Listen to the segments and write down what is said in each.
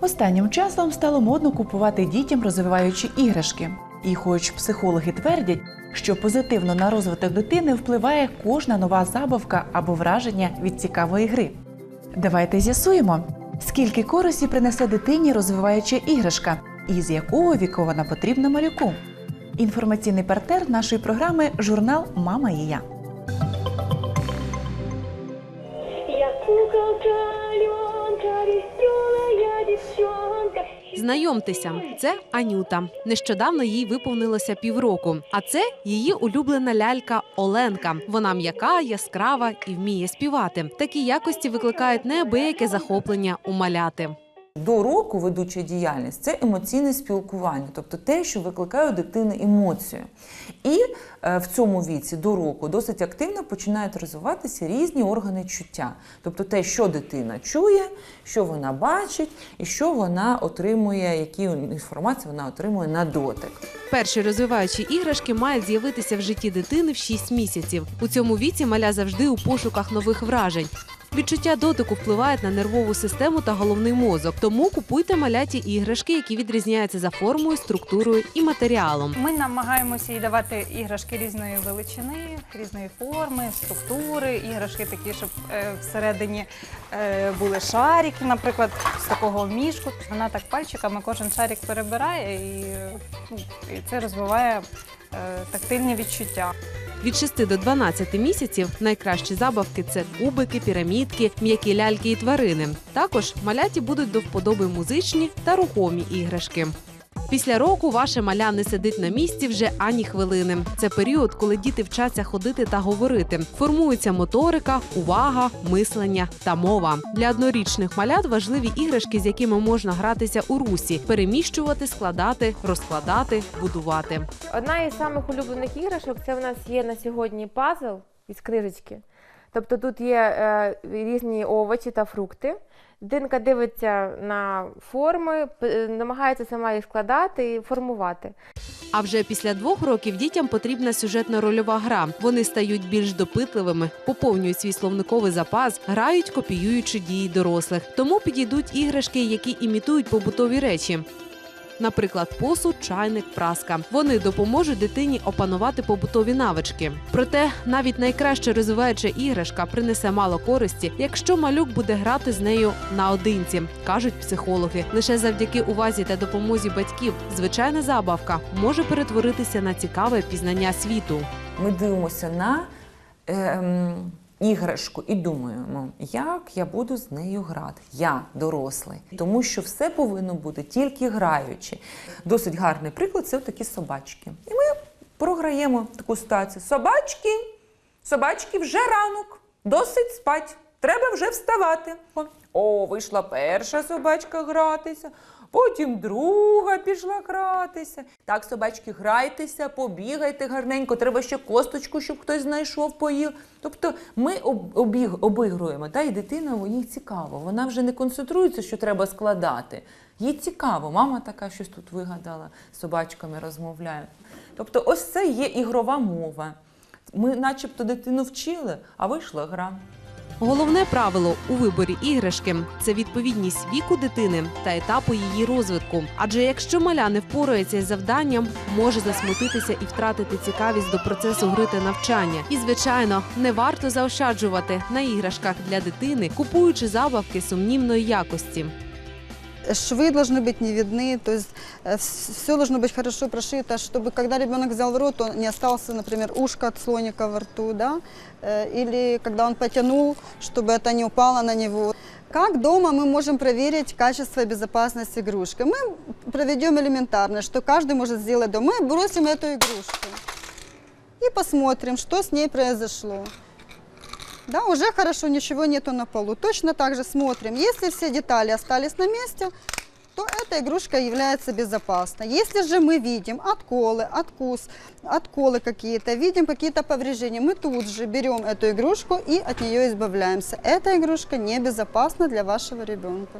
Останнім часом стало модно купувати дітям розвиваючі іграшки. І хоч психологи твердять, що позитивно на розвиток дитини впливає кожна нова забавка або враження від цікавої гри. Давайте з'ясуємо, скільки користі принесе дитині розвиваюча іграшка і з якого віку вона потрібна малюку. Інформаційний партнер нашої програми журнал Мама і я. Я куколка. Знайомтеся, це Анюта. Нещодавно їй виповнилося півроку. А це її улюблена лялька Оленка. Вона м'яка, яскрава і вміє співати. Такі якості викликають неабияке захоплення у маляти. До року ведуча діяльність це емоційне спілкування, тобто те, що викликає у дитини емоцію. І е, в цьому віці до року досить активно починають розвиватися різні органи чуття, тобто те, що дитина чує, що вона бачить, і що вона отримує, які інформації вона отримує на дотик. Перші розвиваючі іграшки мають з'явитися в житті дитини в 6 місяців. У цьому віці маля завжди у пошуках нових вражень. Відчуття дотику впливають на нервову систему та головний мозок. Тому купуйте маляті іграшки, які відрізняються за формою, структурою і матеріалом. Ми намагаємося їй давати іграшки різної величини, різної форми, структури, іграшки такі, щоб е, всередині е, були шарики, наприклад, з такого мішку. Вона так пальчиками кожен шарик перебирає і, ну, це розвиває е, тактильні відчуття. Від 6 до 12 місяців найкращі забавки це кубики, пірамідки, м'які ляльки і тварини. Також маляті будуть до вподоби музичні та рухомі іграшки. Після року ваше маля не сидить на місці вже ані хвилини. Це період, коли діти вчаться ходити та говорити. Формується моторика, увага, мислення та мова. Для однорічних малят важливі іграшки, з якими можна гратися у русі, переміщувати, складати, розкладати, будувати. Одна із самих улюблених іграшок це в нас є на сьогодні пазл із книжечки. Тобто тут є е, різні овочі та фрукти. Дитинка дивиться на форми, п- намагається сама їх складати і формувати. А вже після двох років дітям потрібна сюжетно-рольова гра. Вони стають більш допитливими, поповнюють свій словниковий запас, грають, копіюючи дії дорослих. Тому підійдуть іграшки, які імітують побутові речі. Наприклад, посуд, чайник, праска. Вони допоможуть дитині опанувати побутові навички. Проте навіть найкраща розвиваюча іграшка принесе мало користі, якщо малюк буде грати з нею наодинці, кажуть психологи. Лише завдяки увазі та допомозі батьків звичайна забавка може перетворитися на цікаве пізнання світу. Ми дивимося на ем, іграшку і думаємо, як я буду з нею грати. Я дорослий. Тому що все повинно бути тільки граючи. Досить гарний приклад це такі собачки. І ми програємо таку ситуацію. Собачки, собачки, вже ранок, досить спать. Треба вже вставати. О, вийшла перша собачка гратися, потім друга пішла гратися. Так, собачки, грайтеся, побігайте гарненько, треба ще косточку, щоб хтось знайшов, поїв. Тобто ми обіг, обігруємо, та і дитина їй цікаво. Вона вже не концентрується, що треба складати. Їй цікаво, мама така щось тут вигадала, з собачками розмовляє. Тобто, ось це є ігрова мова. Ми, начебто, дитину вчили, а вийшла гра. Головне правило у виборі іграшки це відповідність віку дитини та етапу її розвитку. Адже якщо маля не впорається із завданням, може засмутитися і втратити цікавість до процесу гри та навчання. І звичайно, не варто заощаджувати на іграшках для дитини, купуючи забавки сумнівної якості Швы должны быть не видны, то есть все должно быть хорошо прошито, чтобы когда ребенок взял в рот, он не остался, например, ушко от слоника во рту, да, э, или когда он потянул, чтобы это не упало на него. Как дома мы можем проверить качество и безопасность игрушки? Мы проведем элементарно, что каждый может сделать дома. Мы бросим эту игрушку и посмотрим, что с ней произошло. Да, уже хорошо, ничего нету на полу. Точно так же смотрим. Если все детали остались на месте, то эта игрушка является безопасной. Если же мы видим отколы, откус, отколы какие-то, видим какие-то повреждения, мы тут же берем эту игрушку и от нее избавляемся. Эта игрушка небезопасна для вашего ребенка.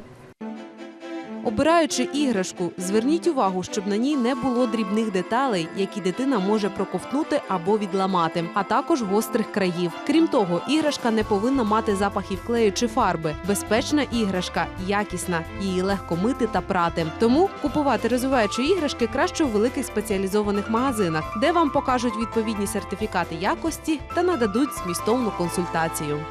Обираючи іграшку, зверніть увагу, щоб на ній не було дрібних деталей, які дитина може проковтнути або відламати, а також гострих країв. Крім того, іграшка не повинна мати запахів клею чи фарби. Безпечна іграшка якісна, її легко мити та прати. Тому купувати розвиваючі іграшки краще у великих спеціалізованих магазинах, де вам покажуть відповідні сертифікати якості та нададуть змістовну консультацію.